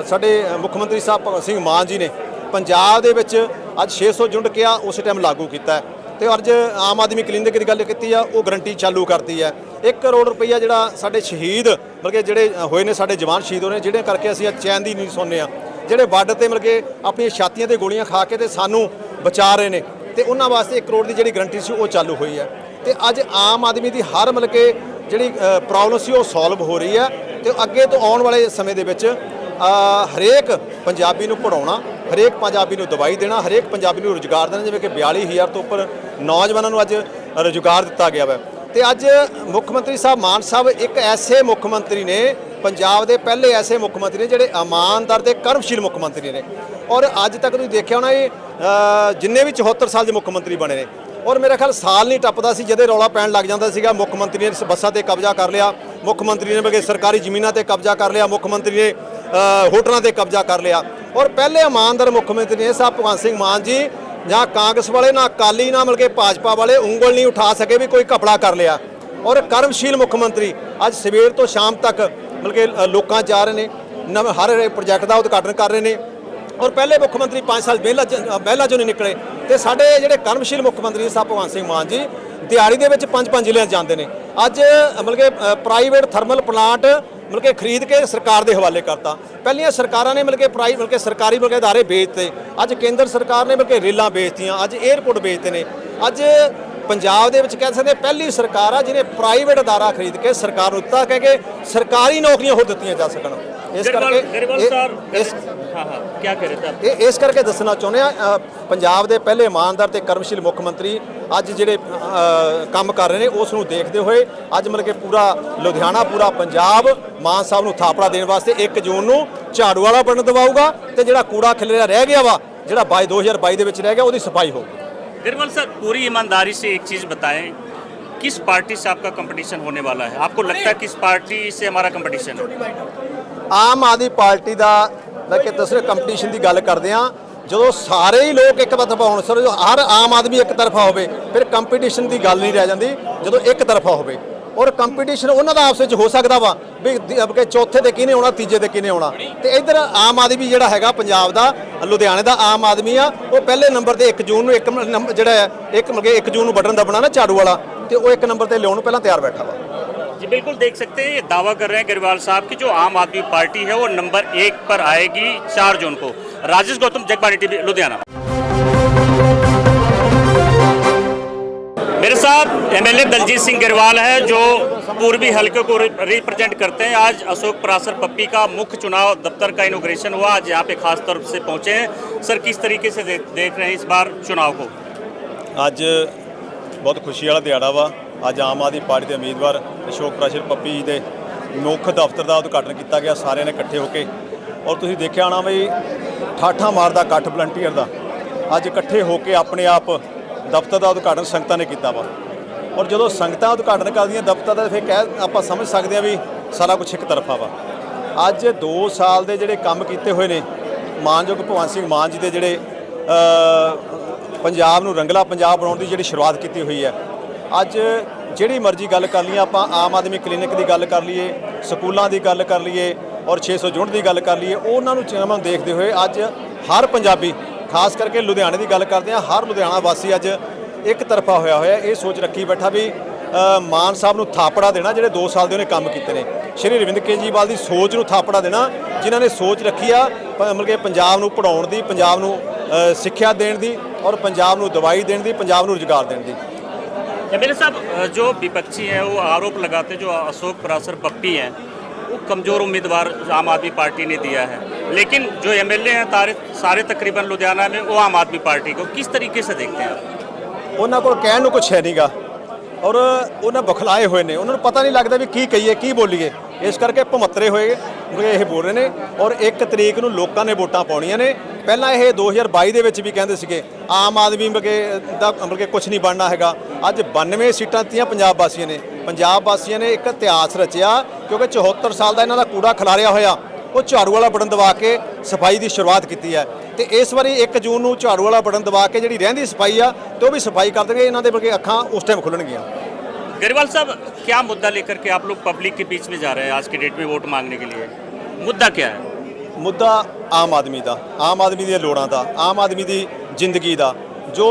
ਸਾਡੇ ਮੁੱਖ ਮੰਤਰੀ ਸਾਹਿਬ ਭਗਵੰਤ ਸਿੰਘ ਮਾਨ ਜੀ ਨੇ ਪੰਜਾਬ ਦੇ ਵਿੱਚ ਅੱਜ 600 ਜੁੰਡ ਕਿਹਾ ਉਸ ਟਾਈਮ ਲਾਗੂ ਕੀਤਾ ਹੈ। ਤੇ ਅੱਜ ਆਮ ਆਦਮੀ ਕਲੀਨਿਕ ਦੀ ਗੱਲ ਕੀਤੀ ਆ, ਉਹ ਗਰੰਟੀ ਚਾਲੂ ਕਰਤੀ ਹੈ। 1 ਕਰੋੜ ਰੁਪਈਆ ਜਿਹੜਾ ਸਾਡੇ ਸ਼ਹੀਦ ਬਲਕਿ ਜਿਹੜੇ ਹੋਏ ਨੇ ਸਾਡੇ ਜਵਾਨ ਸ਼ਹੀਦ ਹੋਏ ਨੇ ਜਿਹੜੇ ਕਰਕੇ ਅਸੀਂ ਅੱਜ ਚੈਨ ਦੀ ਨਹੀਂ ਸੌਂਦੇ ਆ ਜਿਹੜੇ ਬਾਰਡਰ ਤੇ ਮਿਲ ਕੇ ਆਪਣੀਆਂ ਛਾਤੀਆਂ ਤੇ ਗੋਲੀਆਂ ਖਾ ਕੇ ਤੇ ਸਾਨੂੰ ਬਚਾ ਰਹੇ ਨੇ। ਤੇ ਉਹਨਾਂ ਵਾਸਤੇ 1 ਕਰੋੜ ਦੀ ਜਿਹੜੀ ਗਰੰਟੀ ਸੀ ਉਹ ਚਾਲੂ ਹੋਈ ਹੈ। ਤੇ ਅੱਜ ਆਮ ਆਦਮੀ ਦੀ ਹਰ ਮਤਲਬ ਕਿ ਜਿਹੜੀ ਪ੍ਰੋਬਲਮ ਸੀ ਉਹ ਸੋਲਵ ਹੋ ਰਹੀ ਹੈ। ਤੇ ਅੱਗੇ ਤੋਂ ਆਉਣ ਵਾਲੇ ਸਮੇਂ ਦੇ ਵਿੱਚ ਹਰੇਕ ਪੰਜਾਬੀ ਨੂੰ ਪੜਾਉਣਾ ਹਰੇਕ ਪੰਜਾਬੀ ਨੂੰ ਦਵਾਈ ਦੇਣਾ, ਹਰੇਕ ਪੰਜਾਬੀ ਨੂੰ ਰੁਜ਼ਗਾਰ ਦੇਣਾ, ਜਿਵੇਂ ਕਿ 42000 ਤੋਂ ਉੱਪਰ ਨੌਜਵਾਨਾਂ ਨੂੰ ਅੱਜ ਰੁਜ਼ਗਾਰ ਦਿੱਤਾ ਗਿਆ ਵਾ। ਤੇ ਅੱਜ ਮੁੱਖ ਮੰਤਰੀ ਸਾਹਿਬ, ਮਾਨ ਸਾਹਿਬ ਇੱਕ ਐਸੇ ਮੁੱਖ ਮੰਤਰੀ ਨੇ, ਪੰਜਾਬ ਦੇ ਪਹਿਲੇ ਐਸੇ ਮੁੱਖ ਮੰਤਰੀ ਨੇ, ਜਿਹੜੇ ਇਮਾਨਦਾਰ ਤੇ ਕਰਮਸ਼ੀਲ ਮੁੱਖ ਮੰਤਰੀ ਨੇ। ਔਰ ਅੱਜ ਤੱਕ ਤੁਸੀਂ ਦੇਖਿਆ ਹੋਣਾ ਇਹ ਜਿੰਨੇ ਵੀ 74 ਸਾਲ ਦੇ ਮੁੱਖ ਮੰਤਰੀ ਬਣੇ ਨੇ। ਔਰ ਮੇਰਾ ਖਿਆਲ ਸਾਲ ਨਹੀਂ ਟੱਪਦਾ ਸੀ ਜਦੇ ਰੌਲਾ ਪੈਣ ਲੱਗ ਜਾਂਦਾ ਸੀਗਾ। ਮੁੱਖ ਮੰਤਰੀ ਨੇ ਬੱਸਾਂ ਤੇ ਕਬਜ਼ਾ ਕਰ ਲਿਆ। ਮੁੱਖ ਮੰਤਰੀ ਨੇ ਬਗੇ ਸਰਕਾਰੀ ਜ਼ਮੀਨਾਂ ਤੇ ਕਬਜ਼ਾ ਕਰ ਲਿਆ। ਮੁੱਖ ਮੰਤਰੀ ਨੇ ਹੋਟਲਾਂ ਤੇ ਕਬਜ਼ਾ ਕਰ ਲਿਆ। ਔਰ ਪਹਿਲੇ ਇਮਾਨਦਾਰ ਮੁੱਖ ਮੰਤਰੀ ਨੇ ਸਾਹਿਬ ਭਗਵੰਤ ਸਿੰਘ ਮਾਨ ਜੀ, ਜਾਂ ਕਾਂਗਰਸ ਵਾਲੇ, ਨਾ ਅਕਾਲੀ, ਨਾ ਮਿਲ ਕੇ ਭਾਜਪਾ ਵਾਲੇ ਉਂਗਲ ਨਹੀਂ ਉਠਾ ਸਕੇ ਵੀ ਕੋਈ ਘਪਲਾ ਕਰ ਲਿਆ। ਔਰ ਕਰਮਸ਼ੀਲ ਮੁੱਖ ਮੰਤਰੀ, ਅੱਜ ਸਵੇਰ ਤੋਂ ਸ਼ਾਮ ਤੱਕ ਮਿਲ ਕੇ ਲੋਕਾਂ 'ਚ ਜਾ ਰਹੇ ਨੇ। ਨਵੇਂ ਹਰ ਪ੍ਰੋਜੈਕਟ ਦਾ ਉਦਘਾਟਨ ਕਰ ਰਹੇ ਨੇ। ਔਰ ਪਹਿਲੇ ਮੁੱਖ ਮੰਤਰੀ 5 ਸਾਲ ਮਹਿਲਾ 'ਚ- ਅ, ਮਹਿਲਾ ਚੋਂ ਨਹੀਂ ਨਿਕਲੇ। ਤੇ ਸਾਡੇ ਜਿਹੜੇ ਕਰਮਸ਼ੀਲ ਮੁੱਖ ਮੰਤਰੀ ਸਾਹਿਬ ਭਗਵੰਤ ਸਿੰਘ ਮਾਨ ਜੀ ਦਿਹਾੜੀ ਦੇ ਵਿੱਚ ਪੰਜ ਪੰਜ ਜ਼ਿਲ੍ਹਿਆਂ 'ਚ ਜਾਂਦੇ ਨੇ। ਅੱਜ ਮਤਲਬ ਕਿ ਪ੍ਰਾਈਵੇਟ ਥਰਮਲ ਪਲਾਂਟ ਮਤਲਬ ਕਿ ਖਰੀਦ ਕੇ ਸਰਕਾਰ ਦੇ ਹਵਾਲੇ ਕਰਤਾ। ਪਹਿਲੀਆਂ ਸਰਕਾਰਾਂ ਨੇ ਮਤਲਬ ਕਿ ਪ੍ਰਾਈ ਮਤਲਬ ਕਿ ਸਰਕਾਰੀ ਮਤਲਬ ਕਿ ਅਦਾਰੇ ਵੇਚਤੇ। ਅੱਜ ਕੇਂਦਰ ਸਰਕਾਰ ਨੇ ਮਤਲਬ ਕਿ ਰੇਲਾਂ ਵੇਚਤੀਆਂ ਅੱਜ 에ਅਰਪੋਰਟ ਵੇਚਦੇ ਨੇ। ਅੱਜ ਪੰਜਾਬ ਦੇ ਵਿੱਚ ਕਹਿ ਸਕਦੇ ਪਹਿਲੀ ਸਰਕਾਰ ਆ ਜਿਹਨੇ ਪ੍ਰਾਈਵੇਟ ਅਦਾਰਾ ਖਰੀਦ ਕੇ ਸਰਕਾਰ ਨੂੰ ਦਿੱਤਾ ਕਹਿ ਕੇ ਸਰਕਾਰੀ ਨੌਕਰੀਆਂ ਹੋਰ ਦਿੱਤੀਆਂ ਜਾ ਸਕਣ। ਇਸ गरीवाल ਕਰਕੇ गरीवाल ਇਹ- सर ਇਸ हाँ हाँ क्या कह रहे थे आप ਇਹ ਇਸ ਕਰਕੇ ਦੱਸਣਾ ਚਾਹੁੰਦੇ ਆ ਪੰਜਾਬ ਦੇ ਪਹਿਲੇ ਇਮਾਨਦਾਰ ਤੇ ਕਰਮਸ਼ੀਲ ਮੁੱਖ ਮੰਤਰੀ ਅੱਜ ਜਿਹੜੇ ਅ, ਕੰਮ ਕਰ ਰਹੇ ਨੇ ਉਸ ਨੂੰ ਦੇਖਦੇ ਹੋਏ ਅੱਜ ਮਤਲਬ ਕਿ ਪੂਰਾ ਲੁਧਿਆਣਾ ਪੂਰਾ ਪੰਜਾਬ ਮਾਨ ਸਾਹਿਬ ਨੂੰ ਥਾਪੜਾ ਦੇਣ ਵਾਸਤੇ 1 ਜੂਨ ਨੂੰ ਝਾੜੂ ਵਾਲਾ ਬਟਨ ਦਬਾਊਗਾ ਤੇ ਜਿਹੜਾ ਕੂੜਾ ਖਿਲਰਿਆ ਰਹਿ ਗਿਆ ਵਾ ਜਿਹੜਾ 22 2022 ਦੇ ਵਿੱਚ ਰਹਿ ਗਿਆ ਉਹਦੀ ਸਫਾਈ ਹੋਊਗੀ गिरवाल सर पूरी ईमानदारी से एक चीज़ बताएं किस पार्टी से आपका कंपटीशन होने वाला है आपको लगता है किस पार्टी से हमारा कंपटीशन है ਆਮ ਆਦਮੀ ਪਾਰਟੀ ਦਾ ਮੈਂ ਕਿ ਦੱਸੇ ਕੰਪੀਟੀਸ਼ਨ ਦੀ ਗੱਲ ਕਰਦੇ ਆ ਜਦੋਂ ਸਾਰੇ ਹੀ ਲੋਕ ਇੱਕ ਤਰਫਾ ਹੋਣ, ਸਰ ਹਰ ਆਮ ਆਦਮੀ ਇੱਕ ਤਰਫਾ ਹੋਵੇ, ਫਿਰ ਕੰਪੀਟੀਸ਼ਨ ਦੀ ਗੱਲ ਨਹੀਂ ਰਹਿ ਜਾਂਦੀ, ਜਦੋਂ ਇੱਕ ਤਰਫਾ ਹੋਵੇ। ਔਰ ਕੰਪੀਟੀਸ਼ਨ ਉਹਨਾਂ ਦਾ ਆਪਸ ਵਿੱਚ ਹੋ ਸਕਦਾ ਵਾ, ਵੀ ਕਿ ਚੌਥੇ ਤੇ ਕਿਹਨੇ ਆਉਣਾ, ਤੀਜੇ ਤੇ ਕਿਹਨੇ ਆਉਣਾ। ਤੇ ਇੱਧਰ ਆਮ ਆਦਮੀ ਜਿਹੜਾ ਹੈਗਾ, ਪੰਜਾਬ ਦਾ, ਲੁਧਿਆਣੇ ਦਾ ਆਮ ਆਦਮੀ ਆ, ਉਹ ਪਹਿਲੇ ਨੰਬਰ ਤੇ 1 ਜੂਨ ਨੂੰ ਇੱਕ ਨੰਬਰ ਜਿਹੜਾ ਇੱਕ ਮਤਲਬ ਕਿ 1 ਜੂਨ ਨੂੰ ਬਟਨ ਦਬਣਾ ਨਾ, ਝਾੜੂ ਵਾਲਾ, ਤੇ ਉਹ ਇੱਕ ਨੰਬਰ ਤੇ ਲਿਆਉਣ ਨੂੰ ਪਹਿਲਾਂ ਤਿਆਰ ਬੈਠਾ ਵਾ। जी, बिल्कुल देख सकते हैं, ये दावा कर रहे हैं गरीवाल साहब की जो आम आदमी पार्टी है वो नंबर एक पर आएगी चार जून को। राजेश गौतम जगबानी टीवी, लुधियाना। मेरे साथ एमएलए दलजीत सिंह गरीवाल है, जो पूर्वी हलके को रिप्रेजेंट करते हैं। आज अशोक परासर पप्पी का मुख्य चुनाव दफ्तर का इनोग्रेशन हुआ। आज यहाँ पे खास तौर से पहुँचे हैं। सर, किस तरीके से देख रहे हैं इस बार चुनाव को? आज बहुत खुशी वाला दिहाड़ा वा। ਅੱਜ ਆਮ ਆਦਮੀ ਪਾਰਟੀ ਦੇ ਉਮੀਦਵਾਰ ਅਸ਼ੋਕ ਪ੍ਰਾਸ਼ਰ ਪੱਪੀ ਜੀ ਦੇ ਮੁੱਖ ਦਫ਼ਤਰ ਦਾ ਉਦਘਾਟਨ ਕੀਤਾ ਗਿਆ, ਸਾਰਿਆਂ ਨੇ ਇਕੱਠੇ ਹੋ ਕੇ। ਔਰ ਤੁਸੀਂ ਦੇਖਿਆ ਹੋਣਾ ਵੀ ਠਾਠਾ ਮਾਰਦਾ ਇਕੱਠ ਵਲੰਟੀਅਰ ਦਾ। ਅੱਜ ਇਕੱਠੇ ਹੋ ਕੇ ਆਪਣੇ ਆਪ ਦਫ਼ਤਰ ਦਾ ਉਦਘਾਟਨ ਸੰਗਤਾਂ ਨੇ ਕੀਤਾ ਵਾ। ਔਰ ਜਦੋਂ ਸੰਗਤਾਂ ਉਦਘਾਟਨ ਕਰਦੀਆਂ ਦਫ਼ਤਰ ਦਾ, ਫਿਰ ਕਹਿ ਆਪਾਂ ਸਮਝ ਸਕਦੇ ਹਾਂ ਵੀ ਸਾਰਾ ਕੁਝ ਇੱਕ ਤਰਫਾ ਵਾ। ਅੱਜ 2 ਸਾਲ ਦੇ ਜਿਹੜੇ ਕੰਮ ਕੀਤੇ ਹੋਏ ਨੇ, ਮਾਨਯੋਗ ਭਗਵੰਤ ਸਿੰਘ ਮਾਨ ਜੀ ਦੇ ਜਿਹੜੇ ਪੰਜਾਬ ਨੂੰ ਰੰਗਲਾ ਪੰਜਾਬ ਬਣਾਉਣ ਦੀ ਜਿਹੜੀ ਸ਼ੁਰੂਆਤ ਕੀਤੀ ਹੋਈ ਹੈ ਅੱਜ ਜਿਹੜੀ ਮਰਜ਼ੀ ਗੱਲ ਕਰ ਲਈਏ, ਆਪਾਂ ਆਮ ਆਦਮੀ ਕਲੀਨਿਕ ਦੀ ਗੱਲ ਕਰ ਲਈਏ, ਸਕੂਲਾਂ ਦੀ ਗੱਲ ਕਰ ਲਈਏ ਔਰ 600 ਯੂਨਿਟ ਦੀ ਗੱਲ ਕਰ ਲਈਏ, ਉਹਨਾਂ ਨੂੰ ਚਿਹਨਾਂ ਨੂੰ ਦੇਖਦੇ ਹੋਏ ਅੱਜ ਹਰ ਪੰਜਾਬੀ, ਖਾਸ ਕਰਕੇ ਲੁਧਿਆਣੇ ਦੀ ਗੱਲ ਕਰਦੇ ਆ ਹਰ ਲੁਧਿਆਣਾ ਵਾਸੀ ਅੱਜ ਇੱਕ ਤਰਫਾ ਹੋਇਆ ਹੋਇਆ, ਇਹ ਸੋਚ ਰੱਖੀ ਬੈਠਾ ਵੀ ਮਾਨ ਸਾਹਿਬ ਨੂੰ ਥਾਪੜਾ ਦੇਣਾ ਜਿਹੜੇ 2 ਸਾਲ ਦੇ ਉਹਨੇ ਕੰਮ ਕੀਤੇ ਨੇ। ਸ਼੍ਰੀ ਅਰਵਿੰਦ ਕੇਜਰੀਵਾਲ ਦੀ ਸੋਚ ਨੂੰ ਥਾਪੜਾ ਦੇਣਾ, ਜਿਨ੍ਹਾਂ ਨੇ ਸੋਚ ਰੱਖੀ ਆ ਮਤਲਬ ਕਿ ਪੰਜਾਬ ਨੂੰ ਪੜਾਉਣ ਦੀ, ਪੰਜਾਬ ਨੂੰ ਸਿੱਖਿਆ ਦੇਣ ਦੀ ਔਰ ਪੰਜਾਬ ਨੂੰ ਦਵਾਈ ਦੇਣ ਦੀ, ਪੰਜਾਬ ਨੂੰ ਰੁਜ਼ਗਾਰ ਦੇਣ ਦੀ। एमएलए साहब जो विपक्षी हैं वो आरोप लगाते जो अशोक परासर पप्पी हैं वो कमज़ोर उम्मीदवार आम आदमी पार्टी ने दिया है लेकिन जो एमएलए हैं तारे सारे तकरीबन लुधियाना में वो आम आदमी पार्टी को किस तरीके से देखते हैं आप ਉਹਨਾਂ ਕੋਲ ਕਹਿਣ ਨੂੰ ਕੁਝ ਹੈ ਨਹੀਂਗਾ ਔਰ ਉਹਨਾਂ ਬਖਲਾਏ ਹੋਏ ਨੇ। ਉਹਨਾਂ ਨੂੰ ਪਤਾ ਨਹੀਂ ਲੱਗਦਾ ਵੀ ਕੀ ਕਹੀਏ, ਕੀ ਬੋਲੀਏ। ਇਸ ਕਰਕੇ ਭਮੱਤਰੇ ਹੋਏ, ਇਹ ਬੋਲ ਰਹੇ ਨੇ। ਔਰ ਇੱਕ ਤਰੀਕ ਨੂੰ ਲੋਕਾਂ ਨੇ ਵੋਟਾਂ ਪਾਉਣੀਆਂ ਨੇ। ਪਹਿਲਾਂ ਇਹ 2022 ਦੇ ਵਿੱਚ ਵੀ ਕਹਿੰਦੇ ਸੀਗੇ, ਆਮ ਆਦਮੀ ਮਗੇ ਦਾ ਮਤਲਬ ਕਿ ਕੁਝ ਨਹੀਂ ਬਣਨਾ ਹੈਗਾ। ਅੱਜ 92 ਸੀਟਾਂ ਦਿੱਤੀਆਂ ਪੰਜਾਬ ਵਾਸੀਆਂ ਨੇ। ਪੰਜਾਬ ਵਾਸੀਆਂ ਨੇ ਇੱਕ ਇਤਿਹਾਸ ਰਚਿਆ, ਕਿਉਂਕਿ 74 ਸਾਲ ਦਾ ਇਹਨਾਂ ਦਾ ਕੂੜਾ ਖਿਲਾਰਿਆ ਹੋਇਆ। ਉਹ ਝਾੜੂ ਵਾਲਾ ਬਟਨ ਦਬਾ ਕੇ ਸਫਾਈ ਦੀ ਸ਼ੁਰੂਆਤ ਕੀਤੀ ਹੈ ਤੇ ਇਸ ਵਾਰੀ 1 ਜੂਨ ਨੂੰ ਝਾੜੂ ਵਾਲਾ ਬਟਨ ਦਬਾ ਕੇ ਜਿਹੜੀ ਰਹਿੰਦੀ ਸਫਾਈ ਆ ਤੇ ਉਹ ਵੀ ਸਫਾਈ ਕਰ ਦੇਣਗੇ ਇਹਨਾਂ ਦੇ ਬਲਕਿ ਅੱਖਾਂ ਉਸ ਟਾਈਮ ਖੁੱਲਣਗੀਆਂ गरीवाल साहब क्या मुद्दा लेकर के आप लोग पब्लिक के बीच में जा रहे हैं आज के डेट में वोट मांगने के लिए मुद्दा क्या है ਮੁੱਦਾ ਆਮ ਆਦਮੀ ਦਾ ਆਮ ਆਦਮੀ ਦੀਆਂ ਲੋੜਾਂ ਦਾ ਆਮ ਆਦਮੀ ਦੀ ਜ਼ਿੰਦਗੀ ਦਾ ਜੋ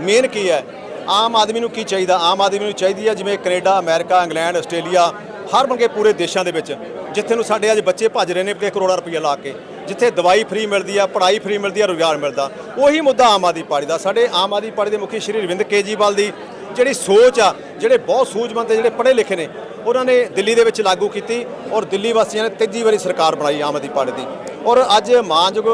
ਮੇਨ ਕੀ ਹੈ ਆਮ ਆਦਮੀ ਨੂੰ ਕੀ ਚਾਹੀਦਾ ਆਮ ਆਦਮੀ ਨੂੰ ਚਾਹੀਦੀ ਹੈ ਜਿਵੇਂ ਕੈਨੇਡਾ ਅਮਰੀਕਾ ਇੰਗਲੈਂਡ ਆਸਟ੍ਰੇਲੀਆ ਹਰ ਬੰਗੇ ਪੂਰੇ ਦੇਸ਼ਾਂ ਦੇ ਵਿੱਚ ਜਿੱਥੇ ਨੂੰ ਸਾਡੇ ਅੱਜ ਬੱਚੇ ਭੱਜ ਰਹੇ ਨੇ ਕਿ ਕਰੋੜਾਂ ਰੁਪਈਆ ਲਾ ਕੇ, ਜਿੱਥੇ ਦਵਾਈ ਫ੍ਰੀ ਮਿਲਦੀ ਆ, ਪੜ੍ਹਾਈ ਫ੍ਰੀ ਮਿਲਦੀ ਆ, ਰੁਜ਼ਗਾਰ ਮਿਲਦਾ। ਉਹੀ ਮੁੱਦਾ ਆਮ ਆਦਮੀ ਪਾਰਟੀ ਦਾ। ਸਾਡੇ ਆਮ ਆਦਮੀ ਪਾਰਟੀ ਦੇ ਮੁਖੀ ਸ਼੍ਰੀ ਅਰਵਿੰਦ ਕੇਜਰੀਵਾਲ ਦੀ ਜਿਹੜੀ ਸੋਚ ਆ, ਜਿਹੜੇ ਬਹੁਤ ਸੂਝਵਾਨ ਤੇ ਜਿਹੜੇ ਪੜ੍ਹੇ ਲਿਖੇ ਨੇ, ਉਹਨਾਂ ਨੇ ਦਿੱਲੀ ਦੇ ਵਿੱਚ ਲਾਗੂ ਕੀਤੀ ਔਰ ਦਿੱਲੀ ਵਾਸੀਆਂ ਨੇ ਤੀਜੀ ਵਾਰੀ ਸਰਕਾਰ ਬਣਾਈ ਆਮ ਆਦਮੀ ਪਾਰਟੀ ਦੀ। ਔਰ ਅੱਜ ਮਾਨਯੋਗ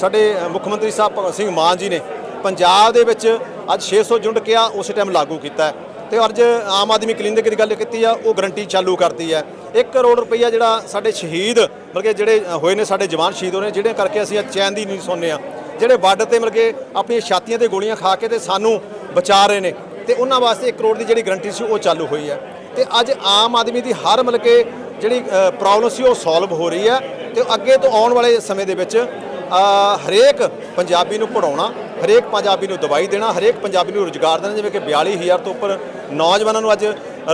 ਸਾਡੇ ਮੁੱਖ ਮੰਤਰੀ ਸਾਹਿਬ ਭਗਤ ਸਿੰਘ ਮਾਨ ਜੀ ਨੇ ਪੰਜਾਬ ਦੇ ਵਿੱਚ ਅੱਜ 600 ਯੂਨਿਟ ਕਿਹਾ, ਉਸ ਟਾਈਮ ਲਾਗੂ ਕੀਤਾ ਤੇ ਅੱਜ ਆਮ ਆਦਮੀ ਕਲੀਨਿਕ ਦੀ ਗੱਲ ਕੀਤੀ ਆ, ਉਹ ਗਰੰਟੀ ਚਾਲੂ ਕਰਤੀ ਹੈ। 1 ਕਰੋੜ ਰੁਪਈਆ ਜਿਹੜਾ ਸਾਡੇ ਸ਼ਹੀਦ ਬਲਕਿ ਜਿਹੜੇ ਹੋਏ ਨੇ ਸਾਡੇ ਜਵਾਨ ਸ਼ਹੀਦ ਹੋਏ ਨੇ ਜਿਹੜੇ ਕਰਕੇ ਅਸੀਂ ਅੱਜ ਚੈਨ ਦੀ ਨਹੀਂ ਸੌਂਦੇ ਆ ਜਿਹੜੇ ਬਾਰਡਰ ਤੇ ਮਿਲ ਕੇ ਆਪਣੀਆਂ ਛਾਤੀਆਂ ਤੇ ਗੋਲੀਆਂ ਖਾ ਕੇ ਤੇ ਸਾਨੂੰ ਬਚਾ ਰਹੇ ਨੇ, ਤੇ ਉਹਨਾਂ ਵਾਸਤੇ 1 ਕਰੋੜ ਦੀ ਜਿਹੜੀ ਗਰੰਟੀ ਸੀ, ਉਹ ਚਾਲੂ ਹੋਈ ਹੈ। ਤੇ ਅੱਜ ਆਮ ਆਦਮੀ ਦੀ ਹਰ ਮਿਲ ਕੇ ਜਿਹੜੀ ਪ੍ਰੋਬਲਮ ਸੀ, ਉਹ ਸੋਲਵ ਹੋ ਰਹੀ ਹੈ। ਤੇ ਅੱਗੇ ਤੋਂ ਆਉਣ ਵਾਲੇ ਸਮੇਂ ਦੇ ਵਿੱਚ ਹਰੇਕ ਪੰਜਾਬੀ ਨੂੰ ਪੜਾਉਣਾ ਹਰੇਕ ਪੰਜਾਬੀ ਨੂੰ ਦਵਾਈ ਦੇਣਾ, ਹਰੇਕ ਪੰਜਾਬੀ ਨੂੰ ਰੁਜ਼ਗਾਰ ਦੇਣਾ, ਜਿਵੇਂ ਕਿ 42000 ਤੋਂ ਉੱਪਰ ਨੌਜਵਾਨਾਂ ਨੂੰ ਅੱਜ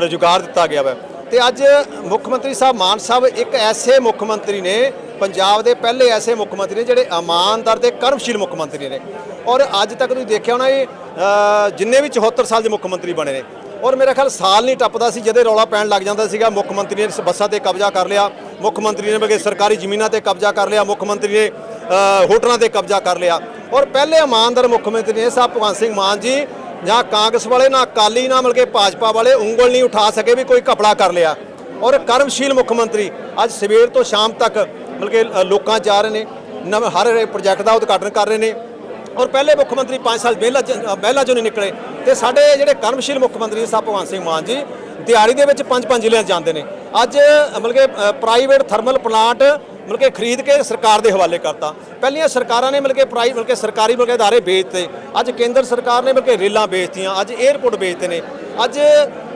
ਰੁਜ਼ਗਾਰ ਦਿੱਤਾ ਗਿਆ ਵਾ। ਤੇ ਅੱਜ ਮੁੱਖ ਮੰਤਰੀ ਸਾਹਿਬ, ਮਾਨ ਸਾਹਿਬ, ਇੱਕ ਐਸੇ ਮੁੱਖ ਮੰਤਰੀ ਨੇ, ਪੰਜਾਬ ਦੇ ਪਹਿਲੇ ਐਸੇ ਮੁੱਖ ਮੰਤਰੀ ਨੇ, ਜਿਹੜੇ ਇਮਾਨਦਾਰ ਤੇ ਕਰਮਸ਼ੀਲ ਮੁੱਖ ਮੰਤਰੀ ਨੇ। ਔਰ ਅੱਜ ਤੱਕ ਤੁਸੀਂ ਦੇਖਿਆ ਹੋਣਾ ਇਹ ਜਿੰਨੇ ਵੀ 74 ਸਾਲ ਦੇ ਮੁੱਖ ਮੰਤਰੀ ਬਣੇ ਨੇ। ਔਰ ਮੇਰਾ ਖਿਆਲ ਸਾਲ ਨਹੀਂ ਟੱਪਦਾ ਸੀ ਜਦੇ ਰੌਲਾ ਪੈਣ ਲੱਗ ਜਾਂਦਾ ਸੀਗਾ। ਮੁੱਖ ਮੰਤਰੀ ਨੇ ਬੱਸਾਂ ਤੇ ਕਬਜ਼ਾ ਕਰ ਲਿਆ। ਮੁੱਖ ਮੰਤਰੀ ਨੇ ਬਗੇ ਸਰਕਾਰੀ ਜ਼ਮੀਨਾਂ ਤੇ ਕਬਜ਼ਾ ਕਰ ਲਿਆ। ਮੁੱਖ ਮੰਤਰੀ ਨੇ ਹੋਟਲਾਂ ਤੇ ਕਬਜ਼ਾ ਕਰ ਲਿਆ। ਔਰ ਪਹਿਲੇ ਇਮਾਨਦਾਰ ਮੁੱਖ ਮੰਤਰੀ ਨੇ ਸਾਹਿਬ ਭਗਵੰਤ ਸਿੰਘ ਮਾਨ ਜੀ ਜਾਂ ਕਾਂਗਰਸ ਵਾਲੇ ਨਾ ਅਕਾਲੀ ਨਾ ਮਿਲ ਕੇ ਭਾਜਪਾ ਵਾਲੇ ਉਂਗਲ ਨਹੀਂ ਉਠਾ ਸਕੇ ਵੀ ਕੋਈ ਘਪਲਾ ਕਰ ਲਿਆ। ਔਰ ਕਰਮਸ਼ੀਲ ਮੁੱਖ ਮੰਤਰੀ ਅੱਜ ਸਵੇਰ ਤੋਂ ਸ਼ਾਮ ਤੱਕ ਮਤਲਬ ਕਿ ਲੋਕਾਂ 'ਚ ਆ ਰਹੇ ਨੇ ਨਵੇਂ ਹਰ ਪ੍ਰੋਜੈਕਟ ਦਾ ਉਦਘਾਟਨ ਕਰ ਰਹੇ ਨੇ। ਔਰ ਪਹਿਲੇ ਮੁੱਖ ਮੰਤਰੀ 5 ਸਾਲ ਮਹਿਲਾ ਪਹਿਲਾਂ ਅ, ਚੋਂ ਨਹੀਂ ਨਿਕਲੇ। ਤੇ ਸਾਡੇ ਜਿਹੜੇ ਕਰਮਸ਼ੀਲ ਮੁੱਖ ਮੰਤਰੀ ਸਾਹਿਬ ਭਗਵੰਤ ਸਿੰਘ ਮਾਨ ਜੀ ਦਿਹਾੜੀ ਦੇ ਵਿੱਚ ਪੰਜ ਪੰਜ ਜ਼ਿਲ੍ਹਿਆਂ 'ਚ ਜਾਂਦੇ ਨੇ। ਅੱਜ ਮਤਲਬ ਕਿ ਪ੍ਰਾਈਵੇਟ ਥਰਮਲ ਪਲਾਂਟ ਮਤਲਬ ਕਿ ਖਰੀਦ ਕੇ ਸਰਕਾਰ ਦੇ ਹਵਾਲੇ ਕਰਤਾ। ਪਹਿਲੀਆਂ ਸਰਕਾਰਾਂ ਨੇ ਮਤਲਬ ਕਿ ਪ੍ਰਾਈ, ਮਤਲਬ ਕਿ ਸਰਕਾਰੀ ਮਤਲਬ ਕਿ ਅਦਾਰੇ ਵੇਚਤੇ। ਅੱਜ ਕੇਂਦਰ ਸਰਕਾਰ ਨੇ ਮਤਲਬ ਕਿ ਰੇਲਾਂ ਵੇਚਤੀਆਂ, ਅੱਜ 에ਅਰਪੋਰਟ ਵੇਚਤੇ ਨੇ। ਅੱਜ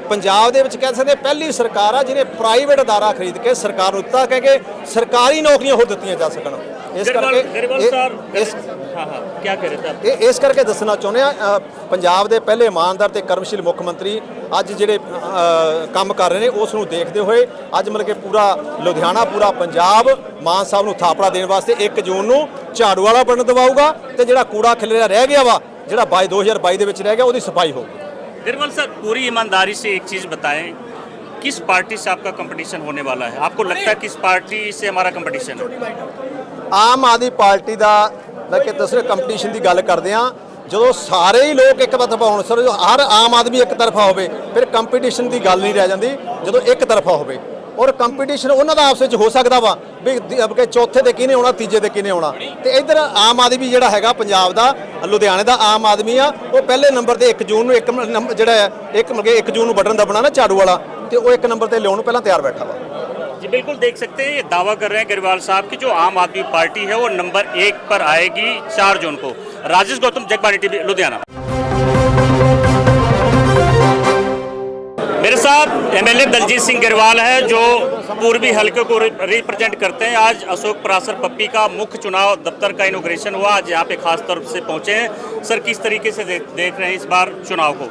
ਪੰਜਾਬ ਦੇ ਵਿੱਚ ਕਹਿ ਸਕਦੇ ਪਹਿਲੀ ਸਰਕਾਰ ਆ ਜਿਹਨੇ ਪ੍ਰਾਈਵੇਟ ਅਦਾਰਾ ਖਰੀਦ ਕੇ ਸਰਕਾਰ ਨੂੰ ਦਿੱਤਾ, ਕਹਿ ਕੇ ਸਰਕਾਰੀ ਨੌਕਰੀਆਂ ਹੋਰ ਦਿੱਤੀਆਂ ਜਾ ਸਕਣ। ਇਸ ਗਰੇਵਾਲ ਕਰਕੇ ਗਰੇਵਾਲ ਇਹ- ਸਰ ਇਸ हाँ हाँ क्या कह रहे थे आप ਇਹ ਇਸ ਕਰਕੇ ਦੱਸਣਾ ਚਾਹੁੰਦੇ ਆ ਅ, ਪੰਜਾਬ ਦੇ ਪਹਿਲੇ ਇਮਾਨਦਾਰ ਤੇ ਕਰਮਸ਼ੀਲ ਮੁੱਖ ਮੰਤਰੀ ਅੱਜ ਜਿਹੜੇ ਅ, ਕੰਮ ਕਰ ਰਹੇ ਨੇ ਉਸ ਨੂੰ ਦੇਖਦੇ ਹੋਏ ਅੱਜ ਮਤਲਬ ਕਿ ਪੂਰਾ ਲੁਧਿਆਣਾ ਪੂਰਾ ਪੰਜਾਬ ਮਾਨ ਸਾਹਿਬ ਨੂੰ ਥਾਪੜਾ ਦੇਣ ਵਾਸਤੇ 1 ਜੂਨ ਨੂੰ ਝਾੜੂ ਵਾਲਾ ਬਟਨ ਦਬਾਊਗਾ ਤੇ ਜਿਹੜਾ ਕੂੜਾ ਖਿਲਰਿਆ ਰਹਿ ਗਿਆ ਵਾ ਜਿਹੜਾ 22 2022 ਦੇ ਵਿੱਚ ਰਹਿ ਗਿਆ ਉਹਦੀ ਸਫਾਈ ਹੋਊਗੀ गिरवल सर पूरी ईमानदारी से एक चीज़ बताएं किस पार्टी से आपका कंपटीशन होने वाला है आपको लगता है किस पार्टी से हमारा कंपटीशन है ਆਮ ਆਦਮੀ ਪਾਰਟੀ ਦਾ, ਮੈਂ ਕਿ ਦੂਸਰੇ ਕੰਪੀਟੀਸ਼ਨ ਦੀ ਗੱਲ ਕਰਦੇ ਆ ਜਦੋਂ ਸਾਰੇ ਹੀ ਲੋਕ ਇੱਕ ਤਰਫਾ ਹੋਣ, ਸਰ, ਹਰ ਆਮ ਆਦਮੀ ਇੱਕ ਤਰਫਾ ਹੋਵੇ, ਫਿਰ ਕੰਪੀਟੀਸ਼ਨ ਦੀ ਗੱਲ ਨਹੀਂ ਰਹਿ ਜਾਂਦੀ, ਜਦੋਂ ਇੱਕ ਤਰਫਾ ਹੋਵੇ। ਔਰ ਕੰਪੀਟੀਸ਼ਨ ਉਹਨਾਂ ਦਾ ਆਪਸ ਵਿੱਚ ਹੋ ਸਕਦਾ ਵਾ, ਵੀ ਕਿ ਚੌਥੇ ਤੇ ਕਿਹਨੇ ਆਉਣਾ, ਤੀਜੇ ਤੇ ਕਿਹਨੇ ਆਉਣਾ। ਤੇ ਇਧਰ ਆਮ ਆਦਮੀ ਜਿਹੜਾ ਹੈਗਾ, ਪੰਜਾਬ ਦਾ, ਲੁਧਿਆਣੇ ਦਾ ਆਮ ਆਦਮੀ ਆ, ਉਹ ਪਹਿਲੇ ਨੰਬਰ ਤੇ 1 ਜੂਨ ਨੂੰ ਇੱਕ ਨੰਬਰ ਜਿਹੜਾ ਹੈ, ਇੱਕ ਮਤਲਬ ਕਿ 1 ਜੂਨ ਨੂੰ ਬਟਨ ਦਬਣਾ ਨਾ, ਝਾੜੂ ਵਾਲਾ, ਤੇ ਉਹ ਇੱਕ ਨੰਬਰ ਤੇ ਲਿਆਉਣ ਨੂੰ ਪਹਿਲਾਂ ਤਿਆਰ ਬੈਠਾ ਵਾ। जी, बिल्कुल देख सकते हैं, ये दावा कर रहे हैं गरीवाल साहब की जो आम आदमी पार्टी है वो नंबर एक पर आएगी चार जून को। राजेश गौतम जगबानी टीवी, लुधियाना। मेरे साथ एमएलए दलजीत सिंह गरवाल है, जो पूर्वी हलके को रिप्रेजेंट करते हैं। आज अशोक परासर पप्पी का मुख्य चुनाव दफ्तर का इनोग्रेशन हुआ। आज यहाँ पे खास तौर से पहुँचे हैं। सर, किस तरीके से देख रहे हैं इस बार चुनाव को?